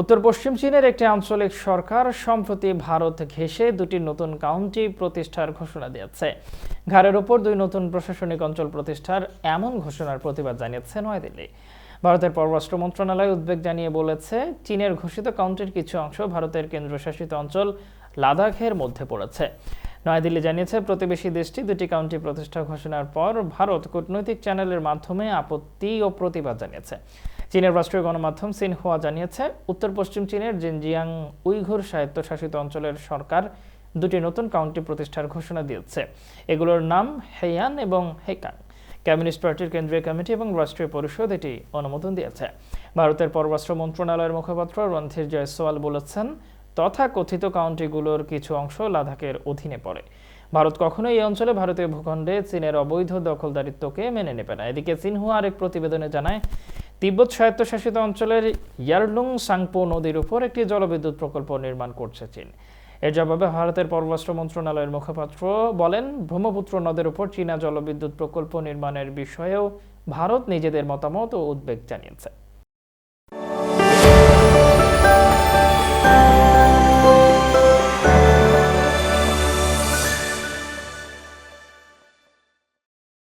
উত্তর পশ্চিম চীনের একটি আঞ্চলিক সরকার সম্প্রতি ভারত ঘেঁষে দুটি নতুন কাউন্টি প্রতিষ্ঠার ঘোষণা দিয়েছে। ঘাড়ের ওপর দুই নতুন প্রশাসনিক অঞ্চল প্রতিষ্ঠার এমন ঘোষণার প্রতিবাদ জানিয়েছে নয়াদিল্লি। ভারতের পররাষ্ট্র মন্ত্রণালয় উদ্বেগ জানিয়ে বলেছে, চীনের ঘোষিত কাউন্টির কিছু অংশ ভারতের কেন্দ্রশাসিত অঞ্চল লাদাখের মধ্যে পড়েছে। নয়াদিল্লি জানিয়েছে, প্রতিবেশী দেশটি দুটি কাউন্টি প্রতিষ্ঠা ঘোষণার পর ভারত কূটনৈতিক চ্যানেলের মাধ্যমে আপত্তি ও প্রতিবাদ জানিয়েছে। চীনের রাষ্ট্রীয় গণমাধ্যম সিনহুয়া জানিয়েছে উত্তর পশ্চিম চীনের জিনজিয়াং উইঘুর স্বায়ত্তশাসিত অঞ্চলের সরকার দুটি নতুন কাউন্টি প্রতিষ্ঠার ঘোষণা দিয়েছে। এগুলোর নাম হেয়ান এবং হেকান কমিউনিস্ট পার্টির কেন্দ্রীয় কমিটি এবং রাষ্ট্রীয় পরিষদ এটি অনুমোদন দিয়েছে। ভারতের পররাষ্ট্র মন্ত্রণালয়ের মুখপাত্র রণধীর জয়সওয়াল বলেছেন, তথাকথিত কাউন্টিগুলোর কিছু অংশ লাদাখের অধীনে পড়ে। ভারত কখনো এই অঞ্চলে ভারতীয় ভূখণ্ডে চীনের অবৈধ দখলদারিত্বকে মেনে নেবে না। এদিকে সিনহুয়া আরেক প্রতিবেদনে জানায় তিব্বত স্বায়ত্তশাসিত অঞ্চলের ইয়ারলুং সাংপো নদীর উপর একটি জলবিদ্যুৎ প্রকল্প নির্মাণ করছে চীন। এর জবাবে ভারতের পররাষ্ট্র মন্ত্রণালয়ের মুখপাত্র বলেন, ব্রহ্মপুত্র নদের উপর চীনা জলবিদ্যুৎ প্রকল্প নির্মাণের বিষয়েও ভারত নিজেদের মতামত ও উদ্বেগ জানিয়েছে।